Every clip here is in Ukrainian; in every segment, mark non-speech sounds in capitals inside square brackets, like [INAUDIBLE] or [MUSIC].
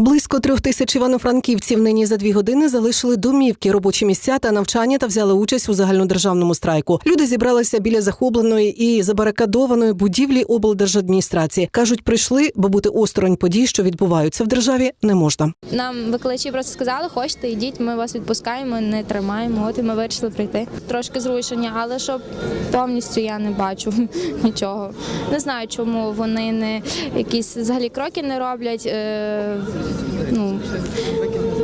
Близько трьох тисяч івано-франківців нині за дві години залишили домівки, робочі місця та навчання та взяли участь у загальнодержавному страйку. Люди зібралися біля захопленої і забарикадованої будівлі облдержадміністрації. кажуть, прийшли, бо бути осторонь подій, що відбуваються в державі, не можна. Нам викладачі просто сказали, хочете, йдіть, ми вас відпускаємо, не тримаємо. От і ми вирішили прийти. Трошки зрушення, але щоб повністю я не бачу [LAUGHS] нічого. Не знаю, чому вони не якісь взагалі кроки не роблять. Е, ну,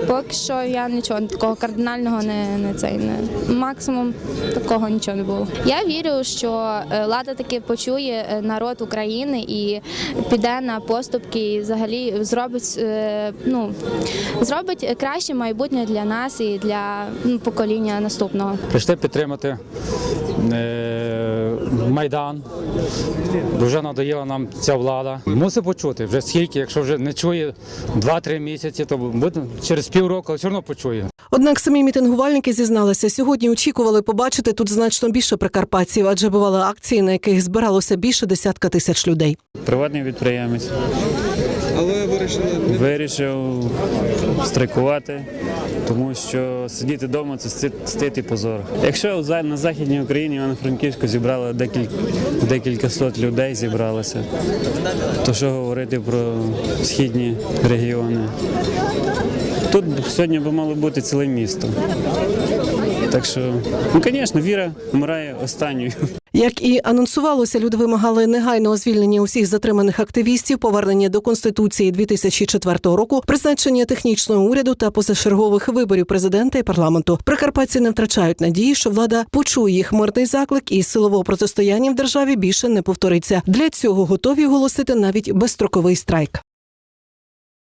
поки що я нічого такого кардинального не, не цей не максимум такого нічого не було. Я вірю, що е, влада таки почує е, народ України і піде на поступки, і взагалі зробить е, ну зробить краще майбутнє для нас і для ну, покоління наступного. Прийшли підтримати е, Майдан. Дуже надоїла нам ця влада. Мусить почути вже скільки, якщо вже не чує 2-3 місяці, то буде через півроку але все одно почує. Однак самі мітингувальники зізналися, сьогодні очікували побачити тут значно більше прикарпатців, адже бували акції, на яких збиралося більше десятка тисяч людей. Приватний підприємець Але вирішили вирішив страйкувати, тому що сидіти вдома це сти- і позор. Якщо на західній Україні Івано-Франківську зібрали декілька, декілька сот людей зібралося, то що говорити про східні регіони? Тут сьогодні би мало бути ціле місто. Так що, ну, звісно, віра вмирає останньою. Як і анонсувалося, люди вимагали негайного звільнення усіх затриманих активістів, повернення до конституції 2004 року, призначення технічного уряду та позачергових виборів президента і парламенту. Прикарпатці не втрачають надії, що влада почує їх мирний заклик і силового протистояння в державі більше не повториться. Для цього готові оголосити навіть безстроковий страйк.